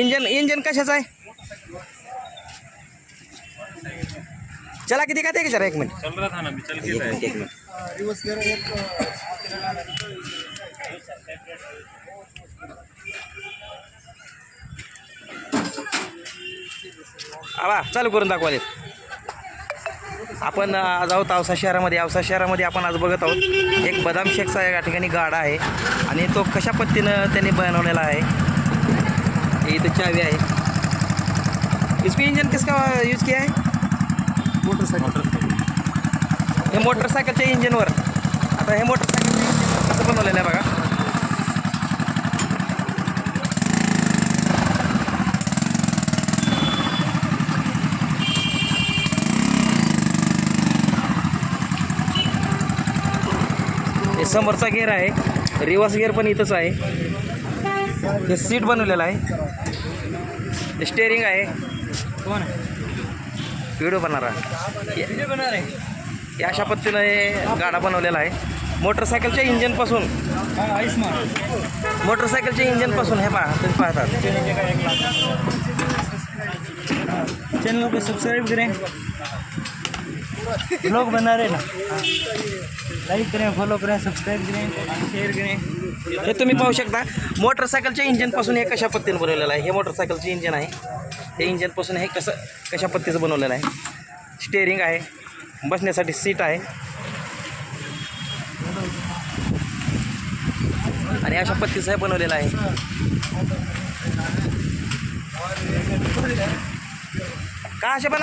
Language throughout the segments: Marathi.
इंजन इंजन कशाचं आहे? चला किती का ते जरा एक मिनिट? चल रहा था ना अभी चल के एक मिनिट एक मिनिट. आवा चालू करून दाखवाले आपण आज आहोत औसा शहरामध्ये. औसा शहरामध्ये आपण आज बघत आहोत एक बदाम शेकचा या ठिकाणी गाडा आहे आणि तो कशा पद्धतीनं त्यांनी बनवलेला आहे. हे इथं चावी आहे. इसको इंजन किसका यूज किया है मोटरसाइकिल हे मोटरसायकलच्या इंजिनवर. आता हे मोटरसायकलचं इंजिन कसं बनवलेलं आहे बघा हे समोरचा गेअर आहे. रिवर्स गेअर पण इथंच आहे. हे सीट बनवलेलं आहे. स्टेअरिंग आहे. कौन व्हिडिओ बनणार आहे. है बना रहे या अशा पद्धतीनं हे गाडा बनवलेला आहे. मोटरसायकलच्या इंजिनपासून. मोटरसायकलच्या इंजिनपासून हे पहा तुम्ही पाहतात. चैनल को सब्सक्राइब करें. ब्लॉग बना रहे ना? लाईक करें फॉलो करें सबस्क्राईब करें शेअर करें. हे तुम्ही पाहू शकता मोटरसायकलच्या इंजिनपासून हे कशा पत्तीनं बनवलेलं आहे? हे मोटरसायकलचे इंजिन आहे. हे इंजिनपासून हे कसं कशा पद्धतीचं बनवलेलं आहे? स्टेअरिंग आहे. बसण्यासाठी सीट आहे. आणि अशा पद्धतीचं हे बनवलेलं आहे. का असे पण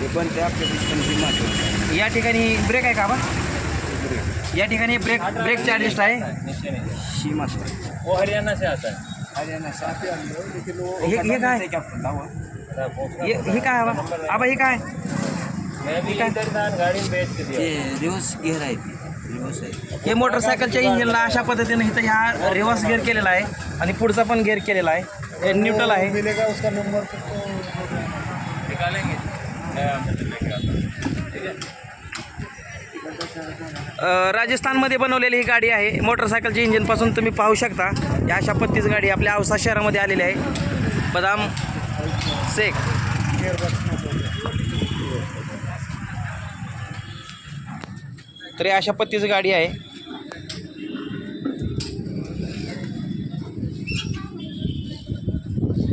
सब्सक्राइब शेयर प्लीज या ठिकाणी ब्रेक आहे का बा या ठिकाणी ब्रेक ब्रेकचे ॲडजस्ट आहे. वो हरियाणा से आता है हे हे काय? हे हे काय आबा? हे काय? मैं भी इधर था गाड़ी में बेच के दिया रिवर्स गिअर आहे ती. रिवर्स आहे. हे मोटरसायकलच्या इंजिनला अशा पद्धतीने इथं ह्या रिव्हर्स गिअर केलेला आहे आणि पुढचा पण गिअर केलेला आहे. हे न्यूट्रल आहे. अ, राजस्थानमध्ये बनवलेली ही गाडी आहे. मोटरसायकलच्या इंजिनपासून तुम्ही पाहू शकता. या अशा पत्तीच गाडी आपल्या औसा शहरामध्ये आलेली आहे. बदाम शेख. तर अशा पत्तीच गाडी आहे.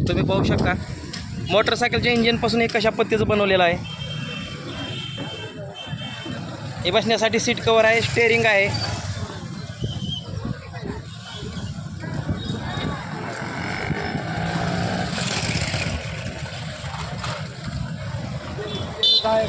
तुम्ही पाहू शकता. मोटरसायकलच्या इंजिनपासून हे कशा पद्धतीचं बनवलेलं आहे? हे बसण्यासाठी सीट कवर आहे स्टेअरिंग आहे. काय